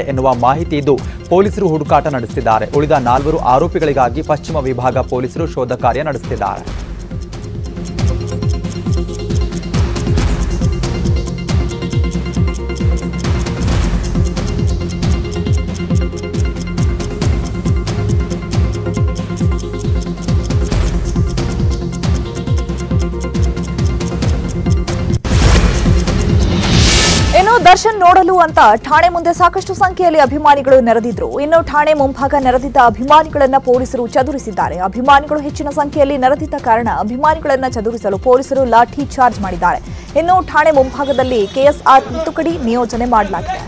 ಎನ್ನುವ ಮಾಹಿತಿ ಇದ್ದು ಪೊಲೀಸರು ಹುಡುಕಾಟ ನಡೆಸುತ್ತಿದ್ದಾರೆ ಉಳಿದ ನಾಲ್ವರು ಆರೋಪಿಗಳಿಗಾಗಿ ಪಶ್ಚಿಮ ವಿಭಾಗ ಪೊಲೀಸರು ಶೋಧ ಕಾರ್ಯ ನಡೆಸುತ್ತಿದ್ದಾರೆ. ದರ್ಶನ್ ನೋಡಲು ಅಂತ ಠಾಣೆ ಮುಂದೆ ಸಾಕಷ್ಟು ಸಂಖ್ಯೆಯಲ್ಲಿ ಅಭಿಮಾನಿಗಳು ನೆರೆದಿದ್ರು. ಇನ್ನು ಠಾಣೆ ಮುಂಭಾಗ ನೆರೆದಿದ್ದ ಅಭಿಮಾನಿಗಳನ್ನ ಪೊಲೀಸರು ಚದುರಿಸಿದ್ದಾರೆ. ಅಭಿಮಾನಿಗಳು ಹೆಚ್ಚಿನ ಸಂಖ್ಯೆಯಲ್ಲಿ ನೆರೆದಿದ್ದ ಕಾರಣ ಅಭಿಮಾನಿಗಳನ್ನ ಚದುರಿಸಲು ಪೊಲೀಸರು ಲಾಠಿ ಚಾರ್ಜ್ ಮಾಡಿದ್ದಾರೆ. ಇನ್ನು ಠಾಣೆ ಮುಂಭಾಗದಲ್ಲಿ ಕೆಎಸ್ಆರ್ ತುತುಕಡಿ ನಿಯೋಜನೆ ಮಾಡಲಾಗಿದೆ.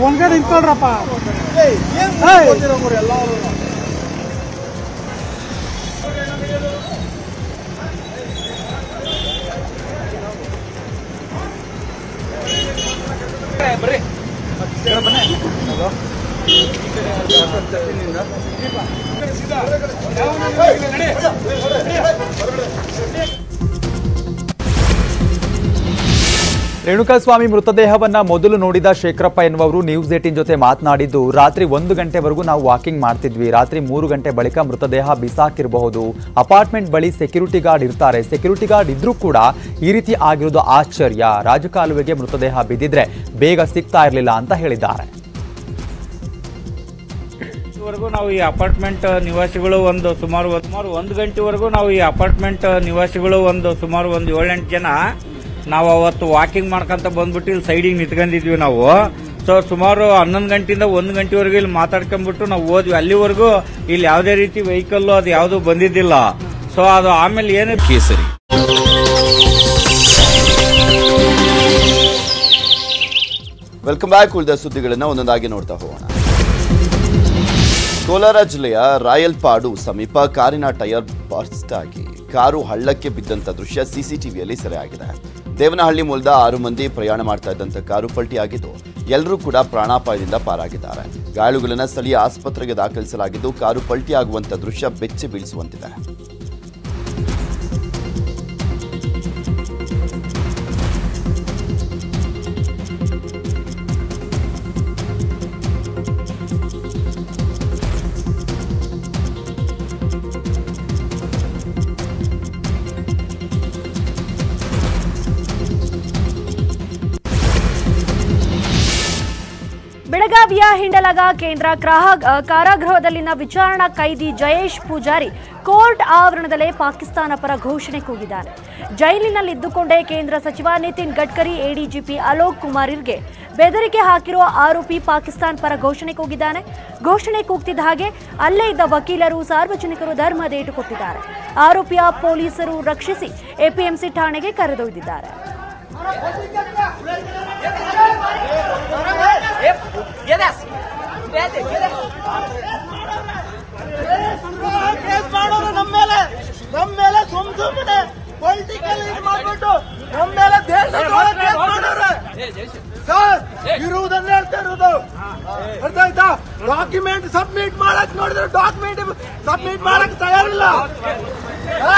ಒಂದ್ಗಡೆ ನಿಂತ್ಕೊಳ್ರಪ್ಪ ಬರ್ರಿ ಬನ್ನಿ ರೇಣುಕಾಸ್ವಾಮಿ ಮೃತದೇಹವನ್ನ ಮೊದಲು ನೋಡಿದ ಶೇಖರಪ್ಪ ಎನ್ನುವರು ನ್ಯೂಸ್ ಏಟಿನ್ ಜೊತೆ ಮಾತನಾಡಿದ್ದು, ರಾತ್ರಿ ಒಂದು ಗಂಟೆವರೆಗೂ ನಾವು ವಾಕಿಂಗ್ ಮಾಡ್ತಿದ್ವಿ. ರಾತ್ರಿ ಮೂರು ಗಂಟೆ ಬಳಿಕ ಮೃತದೇಹ ಬಿಸಾಕಿರಬಹುದು. ಅಪಾರ್ಟ್ಮೆಂಟ್ ಬಳಿ ಸೆಕ್ಯೂರಿಟಿ ಗಾರ್ಡ್ ಇರ್ತಾರೆ. ಸೆಕ್ಯೂರಿಟಿ ಗಾರ್ಡ್ ಇದ್ರೂ ಕೂಡ ಈ ರೀತಿ ಆಗಿರೋದು ಆಶ್ಚರ್ಯ. ರಾಜಕಾಲುವೆಗೆ ಮೃತದೇಹ ಬಿದ್ದಿದ್ರೆ ಬೇಗ ಸಿಗ್ತಾ ಇರಲಿಲ್ಲ ಅಂತ ಹೇಳಿದ್ದಾರೆ. ನಾವು ಈ ಅಪಾರ್ಟ್ಮೆಂಟ್ ನಿವಾಸಿಗಳು ಒಂದು ಸುಮಾರು ಸುಮಾರು ಒಂದು ಗಂಟೆವರೆಗೂ ನಾವು ಈ ಅಪಾರ್ಟ್ಮೆಂಟ್ ನಿವಾಸಿಗಳು ಒಂದು ಸುಮಾರು ಒಂದು ಏಳೆಂಟು ಜನ ನಾವು ಅವತ್ತು ವಾಕಿಂಗ್ ಮಾಡ್ಕೊಂತ ಬಂದ್ಬಿಟ್ಟು ಇಲ್ಲಿ ಸೈಡಿಗೆ ನಿಂತ್ಕೊಂಡಿದ್ವಿ ನಾವು. ಸೊ ಸುಮಾರು ಹನ್ನೊಂದು ಗಂಟೆಯಿಂದ ಒಂದು ಗಂಟೆವರೆಗೂ ಇಲ್ಲಿ ಮಾತಾಡ್ಕೊಂಡ್ಬಿಟ್ಟು ನಾವು ಹೋದ್ವಿ. ಅಲ್ಲಿವರೆಗೂ ಇಲ್ಲಿ ಯಾವುದೇ ರೀತಿ ವೆಹಿಕಲ್ ಅದು ಯಾವುದು ಬಂದಿದ್ದಿಲ್ಲ. ಸೊ ಅದು ಆಮೇಲೆ ಏನು ಕೇಸರಿ. ವೆಲ್ಕಮ್ ಬ್ಯಾಕ್ ಉಳಿದ ಸುದ್ದಿಗಳನ್ನು ಒಂದೊಂದಾಗಿ ನೋಡ್ತಾ ಹೋಗೋಣ. ಕೋಲಾರ ಜಿಲ್ಲೆಯ ರಾಯಲ್ಪಾಡು ಸಮೀಪ ಕಾರಿನ ಟೈರ್ ಬರ್ಸ್ಟ್ ಆಗಿ ಕಾರು ಹಳ್ಳಕ್ಕೆ ಬಿದ್ದಂತ ದೃಶ್ಯ ಸಿಸಿಟಿವಿಯಲ್ಲಿ ಸೆರೆಯಾಗಿದೆ ದೇವನಹಳ್ಳಿ ಮೂಲದ ಆರು ಮಂದಿ ಪ್ರಯಾಣ ಮಾಡ್ತಾ ಇದ್ದಂತ ಕಾರು ಪಲ್ಟಿಯಾಗಿದ್ದು ಎಲ್ಲರೂ ಕೂಡ ಪ್ರಾಣಾಪಾಯದಿಂದ ಪಾರಾಗಿದ್ದಾರೆ. ಗಾಯಾಳುಗಳನ್ನು ಸ್ಥಳೀಯ ಆಸ್ಪತ್ರೆಗೆ ದಾಖಲಿಸಲಾಗಿದ್ದು, ಕಾರು ಪಲ್ಟಿಯಾಗುವಂತ ದೃಶ್ಯ ಬೆಚ್ಚಿ ಬೀಳಿಸುವಂತಿದೆ. ಬೆಳಗಾವಿಯ ಹಿಂಡಲಗ ಕೇಂದ್ರ ಕಾರಾಗೃಹದಲ್ಲಿನ ವಿಚಾರಣಾ ಕೈದಿ ಜಯೇಶ್ ಪೂಜಾರಿ ಕೋರ್ಟ್ ಆವರಣದಲ್ಲೇ ಪಾಕಿಸ್ತಾನ ಪರ ಘೋಷಣೆ ಕೂಗಿದ್ದಾರೆ. ಜೈಲಿನಲ್ಲಿದ್ದುಕೊಂಡೇ ಕೇಂದ್ರ ಸಚಿವ ನಿತಿನ್ ಗಡ್ಕರಿ ಎಡಿಜಿಪಿ ಅಲೋಕ್ ಕುಮಾರ್ಗೆ ಬೆದರಿಕೆ ಹಾಕಿರುವ ಆರೋಪಿ ಪಾಕಿಸ್ತಾನ ಪರ ಘೋಷಣೆ ಕೂಗಿದ್ದಾನೆ. ಘೋಷಣೆ ಕೂಗ್ತಿದ್ದ ಹಾಗೆ ಅಲ್ಲೇ ಇದ್ದ ವಕೀಲರು, ಸಾರ್ವಜನಿಕರು ಧರ್ಮದೇಟು ಕೊಟ್ಟಿದ್ದಾರೆ. ಆರೋಪಿಯ ಪೊಲೀಸರು ರಕ್ಷಿಸಿ ಎಪಿಎಂಸಿ ಠಾಣೆಗೆ ಕರೆದೊಯ್ದಿದ್ದಾರೆ. ನಮ್ಮ ಮೇಲೆ ನಮ್ಮ ಮೇಲೆ ಸುಮ್ ಸುಮ್ಮನೆ ಪೊಲಿಟಿಕಲ್ ಮಾಡ್ಬಿಟ್ಟು ನಮ್ಮ ಮೇಲೆ ಮಾಡೋರೆ ಸರ್ ಅರ್ಥ ಆಯ್ತಾ ಡಾಕ್ಯುಮೆಂಟ್ ಸಬ್ಮಿಟ್ ಮಾಡಕ್ ನೋಡಿದ್ರೆ ಡಾಕ್ಯುಮೆಂಟ್ ಸಬ್ಮಿಟ್ ಮಾಡಕ್ ತಯಾರಿಲ್ಲ. ಆ?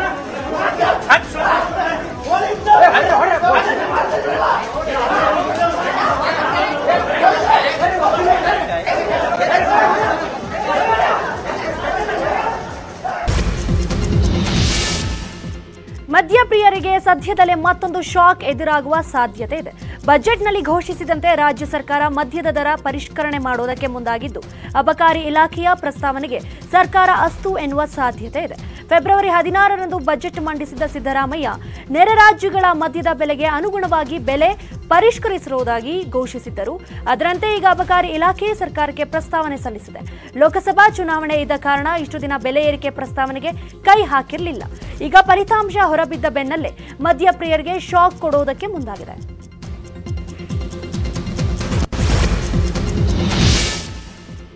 ಮದ್ಯಪ್ರಿಯರಿಗೆ ಸದ್ಯದಲ್ಲೇ ಮತ್ತೊಂದು ಶಾಕ್ ಎದುರಾಗುವ ಸಾಧ್ಯತೆ ಇದೆ. ಬಜೆಟ್ನಲ್ಲಿ ಘೋಷಿಸಿದಂತೆ ರಾಜ್ಯ ಸರ್ಕಾರ ಮದ್ಯದ ದರ ಪರಿಷ್ಕರಣೆ ಮಾಡೋದಕ್ಕೆ ಮುಂದಾಗಿದ್ದು, ಅಬಕಾರಿ ಇಲಾಖೆಯ ಪ್ರಸ್ತಾವನೆಗೆ ಸರ್ಕಾರ ಅಸ್ತು ಎನ್ನುವ ಸಾಧ್ಯತೆ ಇದೆ. ಫೆಬ್ರವರಿ ಹದಿನಾರರಂದು ಬಜೆಟ್ ಮಂಡಿಸಿದ ಸಿದ್ದರಾಮಯ್ಯ, ನೆರೆ ರಾಜ್ಯಗಳ ಮದ್ಯದ ಬೆಲೆಗೆ ಅನುಗುಣವಾಗಿ ಬೆಲೆ ಪರಿಷ್ಕರಿಸಿರುವುದಾಗಿ ಘೋಷಿಸಿದ್ದರು. ಅದರಂತೆ ಈಗ ಅಬಕಾರಿ ಇಲಾಖೆ ಸರ್ಕಾರಕ್ಕೆ ಪ್ರಸ್ತಾವನೆ ಸಲ್ಲಿಸಿದೆ. ಲೋಕಸಭಾ ಚುನಾವಣೆ ಇದ್ದ ಕಾರಣ ಇಷ್ಟು ದಿನ ಬೆಲೆ ಏರಿಕೆ ಪ್ರಸ್ತಾವನೆಗೆ ಕೈ ಹಾಕಿರಲಿಲ್ಲ. ಈಗ ಫಲಿತಾಂಶ ಹೊರಬಿದ್ದ ಬೆನ್ನಲ್ಲೇ ಮದ್ಯಪ್ರಿಯರಿಗೆ ಶಾಕ್ ಕೊಡುವುದಕ್ಕೆ ಮುಂದಾಗಿದೆ.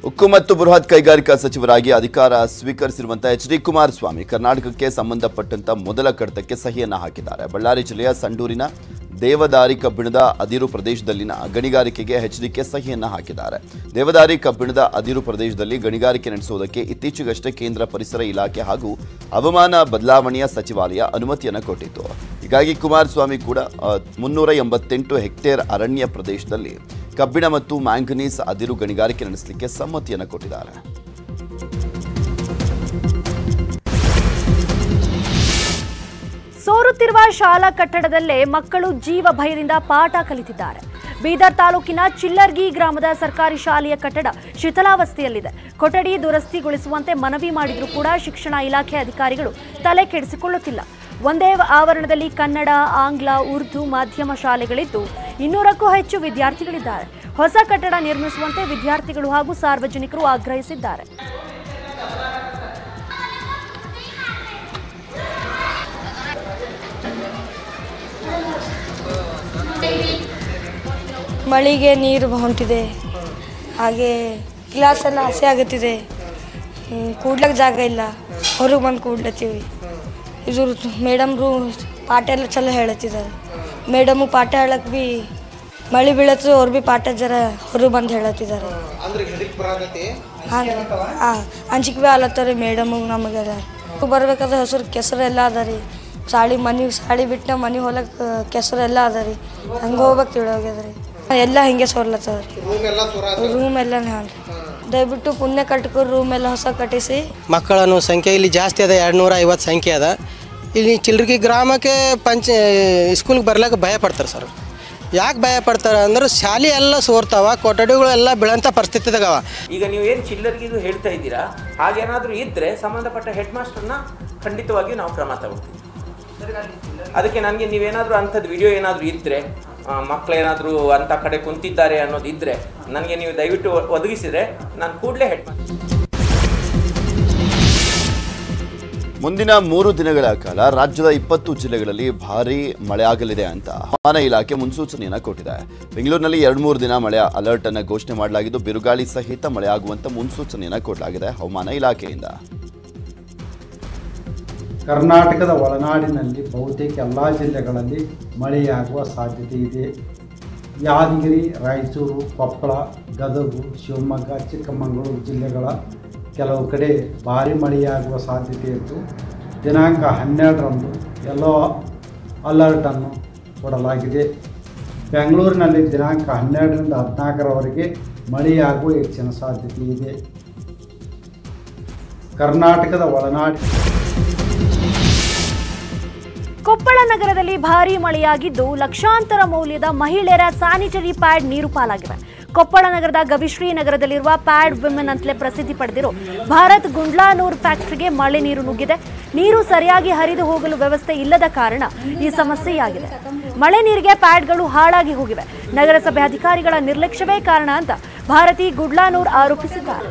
ಉಕ್ಕು ಮತ್ತು ಬೃಹತ್ ಕೈಗಾರಿಕಾ ಸಚಿವರಾಗಿ ಅಧಿಕಾರ ಸ್ವೀಕರಿಸಿರುವಂತಹ ಎಚ್ ಡಿ ಕುಮಾರಸ್ವಾಮಿ ಕರ್ನಾಟಕಕ್ಕೆ ಸಂಬಂಧಪಟ್ಟಂತ ಮೊದಲ ಕಡತಕ್ಕೆ ಸಹಿಯನ್ನು ಹಾಕಿದ್ದಾರೆ. ಬಳ್ಳಾರಿ ಜಿಲ್ಲೆಯ ಸಂಡೂರಿನ ದೇವದಾರಿ ಕಬ್ಬಿಣದ ಅದಿರು ಪ್ರದೇಶದಲ್ಲಿನ ಗಣಿಗಾರಿಕೆಗೆ ಎಚ್ಡಿಕೆ ಸಹಿಯನ್ನು ಹಾಕಿದ್ದಾರೆ. ದೇವದಾರಿ ಕಬ್ಬಿಣದ ಅದಿರು ಪ್ರದೇಶದಲ್ಲಿ ಗಣಿಗಾರಿಕೆ ನಡೆಸುವುದಕ್ಕೆ ಇತ್ತೀಚೆಗಷ್ಟೇ ಕೇಂದ್ರ ಪರಿಸರ ಇಲಾಖೆ ಹಾಗೂ ಹವಾಮಾನ ಬದಲಾವಣೆಯ ಸಚಿವಾಲಯ ಅನುಮತಿಯನ್ನು ಕೊಟ್ಟಿತ್ತು. ಹೀಗಾಗಿ ಕುಮಾರಸ್ವಾಮಿ ಕೂಡ ಮುನ್ನೂರ ಎಂಬತ್ತೆಂಟು ಹೆಕ್ಟೇರ್ ಅರಣ್ಯ ಪ್ರದೇಶದಲ್ಲಿ ಕಬ್ಬಿಣ ಮತ್ತು ಮ್ಯಾಂಗನೀಸ್ ಅದಿರು ಗಣಿಗಾರಿಕೆ ನಡೆಸಲಿಕ್ಕೆ ಸಮ್ಮತಿಯನ್ನು ಕೊಟ್ಟಿದ್ದಾರೆ. ಸೋರುತ್ತಿರುವ ಶಾಲಾ ಕಟ್ಟಡದಲ್ಲೇ ಮಕ್ಕಳು ಜೀವ ಭಯದಿಂದ ಪಾಠ ಕಲಿತಿದ್ದಾರೆ. ಬೀದರ್ ತಾಲೂಕಿನ ಚಿಲ್ಲರ್ಗಿ ಗ್ರಾಮದ ಸರ್ಕಾರಿ ಶಾಲೆಯ ಕಟ್ಟಡ ಶಿಥಿಲಾವಸ್ಥೆಯಲ್ಲಿದೆ. ಕೊಠಡಿ ದುರಸ್ತಿಗೊಳಿಸುವಂತೆ ಮನವಿ ಮಾಡಿದರೂ ಕೂಡ ಶಿಕ್ಷಣ ಇಲಾಖೆ ಅಧಿಕಾರಿಗಳು ತಲೆ ಕೆಡಿಸಿಕೊಳ್ಳುತ್ತಿಲ್ಲ. ಒಂದೇ ಆವರಣದಲ್ಲಿ ಕನ್ನಡ, ಆಂಗ್ಲ, ಉರ್ದು ಮಾಧ್ಯಮ ಶಾಲೆಗಳಿದ್ದು ಇನ್ನೂರಕ್ಕೂ ಹೆಚ್ಚು ವಿದ್ಯಾರ್ಥಿಗಳಿದ್ದಾರೆ. ಹೊಸ ಕಟ್ಟಡ ನಿರ್ಮಿಸುವಂತೆ ವಿದ್ಯಾರ್ಥಿಗಳು ಹಾಗೂ ಸಾರ್ವಜನಿಕರು ಆಗ್ರಹಿಸಿದ್ದಾರೆ. ಮಳೆಗೆ ನೀರು ಹೊಂಟಿದೆ. ಹಾಗೆ ಗ್ಲಾಸ್ ಎಲ್ಲ ಹಸಿ ಆಗುತ್ತಿದೆ. ಕೂಡ್ಲಕ್ಕೆ ಜಾಗ ಇಲ್ಲ. ಹೊರಗೆ ಬಂದು ಕೂಡ್ಲತ್ತೀವಿ. ಇದು ಮೇಡಮ್ರು ಪಾಠ ಎಲ್ಲ ಚಲೋ ಹೇಳತ್ತಿದ್ದಾರೆ. ಮೇಡಮು ಪಾಠ ಹೇಳಕ್ಕೆ ಭೀ ಮಳೆ ಬೀಳತ್ತು ಅವ್ರು ಭೀ ಪಾಠ ಜರ ಹೊರಗೆ ಬಂದು ಹೇಳತ್ತಿದ್ದಾರೆ. ಹಾಂ ಹಾಂ ಅಂಜಿಕೆ ಭೀ ಆಲತ್ತಾರೆ ಮೇಡಮು ನಮಗೆಲ್ಲ ಬರ್ಬೇಕಾದ್ರೆ ಹೆಸರು ಕೆಸರು ಎಲ್ಲ ಅದ ರೀ. ಸಾಳಿ ಮನೆ ಸಾಳಿ ಬಿಟ್ಟು ಮನೆ ಹೊಲಕ್ಕೆ ಕೆಸರು ಎಲ್ಲ ಅದ ರೀ. ಹಂಗೆ ಹೋಗ್ಬೇಕು ತಿಳೋಗ್ಯದ ರೀ ಎಲ್ಲ ಹಿಂಗೆ ಸೋರ್ಲತ್ತದ. ರೀ ರೂಮ್ ಎಲ್ಲ ಹಾಂ ದಯವಿಟ್ಟು ಪುಣ್ಯ ಕಟ್ಕೊ ರೂಮ್ ಎಲ್ಲ ಹೊಸ ಕಟ್ಟಿಸಿ. ಮಕ್ಕಳನ್ನು ಸಂಖ್ಯೆ ಇಲ್ಲಿ ಜಾಸ್ತಿ ಅದ ಎರಡು ನೂರ ಐವತ್ತು ಸಂಖ್ಯೆ ಅದ. ಇಲ್ಲಿ ಚಿಲ್ರಿಗಿ ಗ್ರಾಮಕ್ಕೆ ಪಂಚ ಸ್ಕೂಲ್ಗೆ ಬರ್ಲಿಕ್ಕೆ ಭಯ ಪಡ್ತಾರೆ ಸರ್. ಯಾಕೆ ಭಯ ಪಡ್ತಾರೆ ಅಂದ್ರೆ ಶಾಲೆ ಎಲ್ಲ ಸೋರ್ತಾವ ಕೊಠಡಿಗಳೆಲ್ಲ ಎಲ್ಲ ಬೀಳಂಥ ಪರಿಸ್ಥಿತಿದಾಗವ ಈಗ ನೀವು ಏನು ಚಿಲ್ಲರ್ಗಿದು ಹೇಳ್ತಾ ಇದ್ದೀರಾ? ಹಾಗೇನಾದರೂ ಇದ್ದರೆ ಸಂಬಂಧಪಟ್ಟ ಹೆಡ್ ಮಾಸ್ಟರ್ನ ಖಂಡಿತವಾಗಿಯೂ ನಾವು ಕ್ರಮ ತಗೊಳ್ತೀವಿ ಅದಕ್ಕೆ ನನಗೆ ನೀವೇನಾದರೂ ಅಂಥದ್ದು ವಿಡಿಯೋ ಏನಾದರೂ ಇದ್ದರೆ ಮಕ್ಕಳೇನಾದರೂ ಅಂಥ ಕಡೆ ಕುಂತಿದ್ದಾರೆ ಅನ್ನೋದು ಇದ್ದರೆ ನನಗೆ ನೀವು ದಯವಿಟ್ಟು ಒದಗಿಸಿದರೆ ನಾನು ಕೂಡಲೇ ಹೆಡ್ ಮುಂದಿನ ಮೂರು ದಿನಗಳ ಕಾಲ ರಾಜ್ಯದ ಇಪ್ಪತ್ತು ಜಿಲ್ಲೆಗಳಲ್ಲಿ ಭಾರೀ ಮಳೆ ಆಗಲಿದೆ ಅಂತ ಹವಾಮಾನ ಇಲಾಖೆ ಮುನ್ಸೂಚನೆಯನ್ನು ಕೊಟ್ಟಿದೆ. ಬೆಂಗಳೂರಿನಲ್ಲಿ ಎರಡು ಮೂರು ದಿನ ಮಳೆ ಅಲರ್ಟ್ ಅನ್ನು ಘೋಷಣೆ ಮಾಡಲಾಗಿದ್ದು, ಬಿರುಗಾಳಿ ಸಹಿತ ಮಳೆ ಆಗುವಂತ ಮುನ್ಸೂಚನೆಯನ್ನು ಕೊಡಲಾಗಿದೆ ಹವಾಮಾನ ಇಲಾಖೆಯಿಂದ. ಕರ್ನಾಟಕದ ಒಳನಾಡಿನಲ್ಲಿ ಬಹುತೇಕ ಎಲ್ಲ ಜಿಲ್ಲೆಗಳಲ್ಲಿ ಮಳೆಯಾಗುವ ಸಾಧ್ಯತೆ ಇದೆ. ಯಾದಗಿರಿ, ರಾಯಚೂರು, ಕೊಪ್ಪಳ, ಗದಗು, ಶಿವಮೊಗ್ಗ, ಚಿಕ್ಕಮಗಳೂರು ಜಿಲ್ಲೆಗಳ ಕೆಲವು ಕಡೆ ಭಾರಿ ಮಳೆಯಾಗುವ ಸಾಧ್ಯತೆ ಇದ್ದು, ದಿನಾಂಕ ಹನ್ನೆರಡರಂದು ಎಲ್ಲೋ ಅಲರ್ಟನ್ನು ಕೊಡಲಾಗಿದೆ. ಬೆಂಗಳೂರಿನಲ್ಲಿ ದಿನಾಂಕ ಹನ್ನೆರಡರಿಂದ ಹದಿನಾಲ್ಕರವರೆಗೆ ಮಳೆಯಾಗುವ ಹೆಚ್ಚಿನ ಸಾಧ್ಯತೆ ಇದೆ. ಕರ್ನಾಟಕದ ಒಳನಾಡಿ ಕೊಪ್ಪಳ ನಗರದಲ್ಲಿ ಭಾರೀ ಮಳೆಯಾಗಿದ್ದು ಲಕ್ಷಾಂತರ ಮೌಲ್ಯದ ಮಹಿಳೆಯರ ಸ್ಯಾನಿಟರಿ ಪ್ಯಾಡ್ ನೀರು ಪಾಲಾಗಿವೆ. ಕೊಪ್ಪಳ ನಗರದ ಗವಿಶ್ರೀ ನಗರದಲ್ಲಿರುವ ಪ್ಯಾಡ್ ವಿಮೆನ್ ಅಂತಲೇ ಪ್ರಸಿದ್ಧಿ ಪಡೆದಿರೋ ಭಾರತ್ ಗುಂಡ್ಲಾನೂರ್ ಫ್ಯಾಕ್ಟರಿಗೆ ಮಳೆ ನೀರು ನುಗ್ಗಿದೆ. ನೀರು ಸರಿಯಾಗಿ ಹರಿದು ಹೋಗಲು ವ್ಯವಸ್ಥೆ ಇಲ್ಲದ ಕಾರಣ ಈ ಸಮಸ್ಯೆಯಾಗಿದೆ. ಮಳೆ ನೀರಿಗೆ ಪ್ಯಾಡ್ಗಳು ಹಾಳಾಗಿ ಹೋಗಿವೆ. ನಗರಸಭೆ ಅಧಿಕಾರಿಗಳ ನಿರ್ಲಕ್ಷ್ಯವೇ ಕಾರಣ ಅಂತ ಭಾರತಿ ಗುಡ್ಲಾನೂರ್ ಆರೋಪಿಸಿದ್ದಾರೆ.